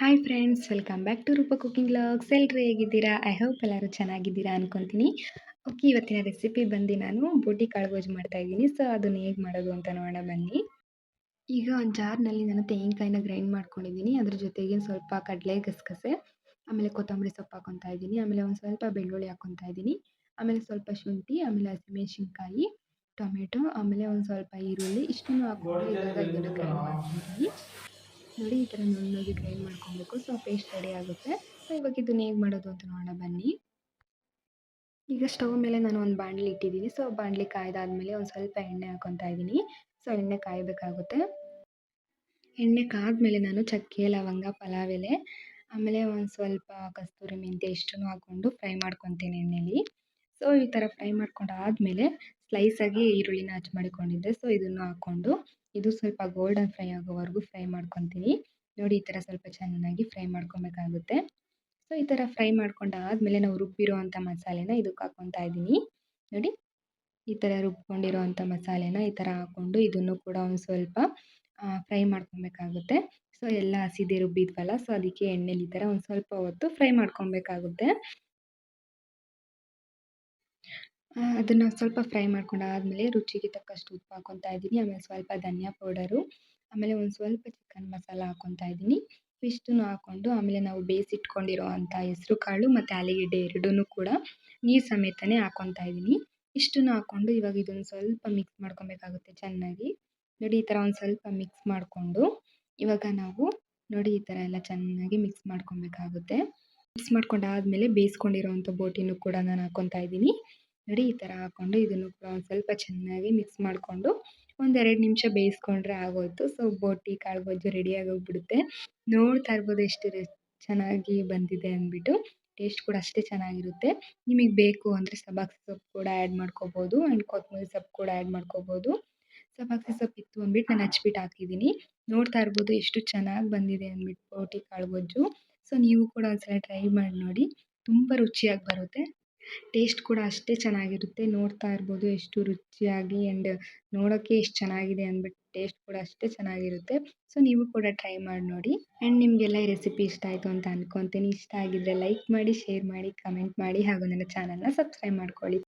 Hi friends welcome back to Roopa cooking logs ಎಲ್ಲರೂ ಹೇಗಿದ್ದೀರಾ? I hope ಎಲ್ಲರೂ ಚೆನ್ನಾಗಿದ್ದೀರಾ ಅನ್ಕೊತೀನಿ. ಓಕೆ ಇವತ್ತಿನ ರೆಸಿಪಿ ಬಂದು ನಾನು ಬೋಟಿ ಕಾಳು ಗೊಜ್ಜು ಮಾಡ್ತಾ ಇದ್ದೀನಿ. ಸೊ ಅದನ್ನು ಹೇಗೆ ಮಾಡೋದು ಅಂತ ನೋಡೋಣ, ಬನ್ನಿ. ಈಗ ಒಂದು ಜಾರ್ನಲ್ಲಿ ನಾನು ತೆಂಗಿನಕಾಯಿನ ಗ್ರೈಂಡ್ ಮಾಡ್ಕೊಂಡಿದ್ದೀನಿ. ಅದ್ರ ಜೊತೆಗೆ ಸ್ವಲ್ಪ ಕಡಲೆ ಗಸಗಸೆ, ಆಮೇಲೆ ಕೊತ್ತಂಬರಿ ಸೊಪ್ಪು ಹಾಕೊತಾ ಇದ್ದೀನಿ. ಆಮೇಲೆ ಒಂದು ಸ್ವಲ್ಪ ಬೆಳ್ಳುಳ್ಳಿ ಹಾಕೊತಾ ಇದ್ದೀನಿ. ಆಮೇಲೆ ಸ್ವಲ್ಪ ಶುಂಠಿ, ಆಮೇಲೆ ಹಸಿಮೆಣಸಿನ್ಕಾಯಿ, ಟೊಮೆಟೊ, ಆಮೇಲೆ ಒಂದು ಸ್ವಲ್ಪ ಈರುಳ್ಳಿ. ಇಷ್ಟನ್ನು ಹಾಕೊಂಡು ಗ್ರೈಂಡ್ ಮಾಡ್ಕೊತೀನಿ ನೋಡಿ, ಈ ಥರ ನುಣ್ಣಗೆ ಗ್ರೈಂಡ್ ಮಾಡ್ಕೊಬೇಕು? ಸೊ ಪೇಸ್ಟ್ ರೆಡಿ ಆಗುತ್ತೆ. ಸೊ ಇವಾಗ ಇದನ್ನ ಹೇಗೆ ಮಾಡೋದು ಅಂತ ನೋಡೋಣ, ಬನ್ನಿ. ಈಗ ಸ್ಟವ್ ಮೇಲೆ ನಾನು ಒಂದು ಬಾಣಲಿ ಇಟ್ಟಿದ್ದೀನಿ. ಸೊ ಬಾಣಲಿ ಕಾಯ್ದಾದ್ಮೇಲೆ ಒಂದು ಸ್ವಲ್ಪ ಎಣ್ಣೆ ಹಾಕೊತಾ ಇದ್ದೀನಿ. ಸೊ ಎಣ್ಣೆ ಕಾಯಬೇಕಾಗುತ್ತೆ. ಎಣ್ಣೆ ಕಾದ್ಮೇಲೆ ನಾನು ಚಕ್ಕೆ, ಲವಂಗ, ಪಲಾವ್ ಎಲೆ, ಆಮೇಲೆ ಒಂದು ಸ್ವಲ್ಪ ಕಸ್ತೂರಿ ಮೆಂತ್ಯ ಇಷ್ಟನ್ನು ಹಾಕ್ಕೊಂಡು ಫ್ರೈ ಮಾಡ್ಕೊತೀನಿ ಎಣ್ಣೆಲಿ. ಸೊ, ಈ ಥರ ಫ್ರೈ ಮಾಡ್ಕೊಂಡು ಆದಮೇಲೆ ಸ್ಲೈಸಾಗಿ ಈರುಳ್ಳಿನ ಹಚ್ ಮಾಡಿಕೊಂಡಿದ್ದೆ. ಸೊ, ಇದನ್ನು ಹಾಕ್ಕೊಂಡು ಇದು ಸ್ವಲ್ಪ ಗೋಲ್ಡನ್ ಫ್ರೈ ಆಗೋವರೆಗೂ ಫ್ರೈ ಮಾಡ್ಕೊತೀನಿ. ನೋಡಿ, ಈ ಥರ ಸ್ವಲ್ಪ ಚೆನ್ನಾಗಿ ಫ್ರೈ ಮಾಡ್ಕೊಬೇಕಾಗುತ್ತೆ. ಸೊ, ಈ ಥರ ಫ್ರೈ ಮಾಡ್ಕೊಂಡು ಆದಮೇಲೆ ನಾವು ರುಬ್ಬಿರೋ ಅಂಥ ಮಸಾಲೆನ ಇದಕ್ಕೆ ಹಾಕ್ಕೊತಾ ಇದ್ದೀನಿ. ನೋಡಿ, ಈ ಥರ ರುಬ್ಕೊಂಡಿರೋ ಅಂಥ ಮಸಾಲೆನ ಈ ಥರ ಹಾಕ್ಕೊಂಡು ಇದನ್ನು ಕೂಡ ಒಂದು ಸ್ವಲ್ಪ ಫ್ರೈ ಮಾಡ್ಕೊಬೇಕಾಗುತ್ತೆ. ಸೊ, ಎಲ್ಲ ಹಸಿದೆ ರುಬ್ಬಿದ್ವಲ್ಲ, ಸೊ, ಅದಕ್ಕೆ ಎಣ್ಣೆಲಿ ಈ ಥರ ಒಂದು ಸ್ವಲ್ಪ ಹೊತ್ತು ಫ್ರೈ ಮಾಡ್ಕೊಬೇಕಾಗುತ್ತೆ. ಅದನ್ನು ಸ್ವಲ್ಪ ಫ್ರೈ ಮಾಡ್ಕೊಂಡಾದಮೇಲೆ ರುಚಿಗೆ ತಕ್ಕಷ್ಟು ಉಪ್ಪು ಹಾಕ್ಕೊತಾ ಇದ್ದೀನಿ. ಆಮೇಲೆ ಸ್ವಲ್ಪ ಧನಿಯಾ ಪೌಡರು, ಆಮೇಲೆ ಒಂದು ಸ್ವಲ್ಪ ಚಿಕನ್ ಮಸಾಲ ಹಾಕ್ಕೊತಾ ಇದ್ದೀನಿ. ಇಷ್ಟನ್ನು ಹಾಕ್ಕೊಂಡು ಆಮೇಲೆ ನಾವು ಬೇಯಿಸಿಟ್ಕೊಂಡಿರೋ ಅಂಥ ಹೆಸ್ರು ಕಾಳು ಮತ್ತು ಆಲೂಗೆಡ್ಡೆ ಎರಡೂ ಕೂಡ ನೀರು ಸಮೇತನೇ ಹಾಕ್ಕೊತಾ ಇದ್ದೀನಿ. ಇಷ್ಟನ್ನು ಹಾಕ್ಕೊಂಡು ಇವಾಗ ಇದೊಂದು ಸ್ವಲ್ಪ ಮಿಕ್ಸ್ ಮಾಡ್ಕೊಬೇಕಾಗುತ್ತೆ ಚೆನ್ನಾಗಿ. ನೋಡಿ, ಈ ಥರ ಒಂದು ಸ್ವಲ್ಪ ಮಿಕ್ಸ್ ಮಾಡಿಕೊಂಡು ಇವಾಗ ನಾವು ನೋಡಿ ಈ ಥರ ಎಲ್ಲ ಚೆನ್ನಾಗಿ ಮಿಕ್ಸ್ ಮಾಡ್ಕೊಬೇಕಾಗುತ್ತೆ. ಮಿಕ್ಸ್ ಮಾಡ್ಕೊಂಡಾದಮೇಲೆ ಬೇಯಿಸ್ಕೊಂಡಿರೋವಂಥ ಬೋಟಿನೂ ಕೂಡ ನಾನು ಹಾಕ್ಕೊತಾ ಇದ್ದೀನಿ. ನೋಡಿ ಈ ಥರ ಹಾಕ್ಕೊಂಡು ಇದನ್ನು ಸ್ವಲ್ಪ ಚೆನ್ನಾಗಿ ಮಿಕ್ಸ್ ಮಾಡಿಕೊಂಡು ಒಂದೆರಡು ನಿಮಿಷ ಬೇಯಿಸ್ಕೊಂಡ್ರೆ ಆಗೋಯ್ತು. ಸೊ ಬೋಟಿ ಕಾಳು ಗೊಜ್ಜು ರೆಡಿ ಆಗೋಗ್ಬಿಡುತ್ತೆ. ನೋಡ್ತಾ ಇರ್ಬೋದು ಎಷ್ಟು ಚೆನ್ನಾಗಿ ಬಂದಿದೆ ಅಂದ್ಬಿಟ್ಟು. ಟೇಸ್ಟ್ ಕೂಡ ಅಷ್ಟೇ ಚೆನ್ನಾಗಿರುತ್ತೆ. ನಿಮಗೆ ಬೇಕು ಅಂದರೆ ಸಬಾಕ್ಸಿ ಸೊಪ್ಪು ಕೂಡ ಆ್ಯಡ್ ಮಾಡ್ಕೋಬೋದು ಆ್ಯಂಡ್ ಕೊತ್ತಂಬರಿ ಸೊಪ್ಪು ಕೂಡ ಆ್ಯಡ್ ಮಾಡ್ಕೋಬೋದು. ಸಬಾಕ್ಸಿ ಸೊಪ್ಪು ಇತ್ತು ಅಂದ್ಬಿಟ್ಟು ನಾನು ಹಚ್ಬಿಟ್ಟು ಹಾಕಿದ್ದೀನಿ ನೋಡ್ತಾ ಇರ್ಬೋದು ಎಷ್ಟು ಚೆನ್ನಾಗಿ ಬಂದಿದೆ ಅಂದ್ಬಿಟ್ಟು ಬೋಟಿ ಕಾಳು ಗೊಜ್ಜು ಸೊ ನೀವು ಕೂಡ ಒಂದ್ಸಲ ಟ್ರೈ ಮಾಡಿ ನೋಡಿ. ತುಂಬ ರುಚಿಯಾಗಿ ಬರುತ್ತೆ. ಟೇಸ್ಟ್ ಕೂಡ ಅಷ್ಟೇ ಚೆನ್ನಾಗಿರುತ್ತೆ. ನೋಡ್ತಾ ಇರ್ಬೋದು ಎಷ್ಟು ರುಚಿಯಾಗಿ ಆ್ಯಂಡ್ ನೋಡೋಕ್ಕೆ ಎಷ್ಟು ಚೆನ್ನಾಗಿದೆ ಅಂದ್ಬಿಟ್ಟು ಟೇಸ್ಟ್ ಕೂಡ ಅಷ್ಟೇ ಚೆನ್ನಾಗಿರುತ್ತೆ. ಸೊ, ನೀವು ಕೂಡ ಟ್ರೈ ಮಾಡಿ ನೋಡಿ. ಆ್ಯಂಡ್ ನಿಮಗೆಲ್ಲ ಈ ರೆಸಿಪಿ ಇಷ್ಟ ಆಯಿತು ಅಂತ ಅಂದ್ಕೊತೀನಿ ಇಷ್ಟ ಆಗಿದ್ದರೆ ಲೈಕ್ ಮಾಡಿ, ಶೇರ್ ಮಾಡಿ, ಕಮೆಂಟ್ ಮಾಡಿ ಹಾಗೂ ನನ್ನ ಚಾನಲ್ನ ಸಬ್ಸ್ಕ್ರೈಬ್ ಮಾಡ್ಕೊಳ್ಳಿ.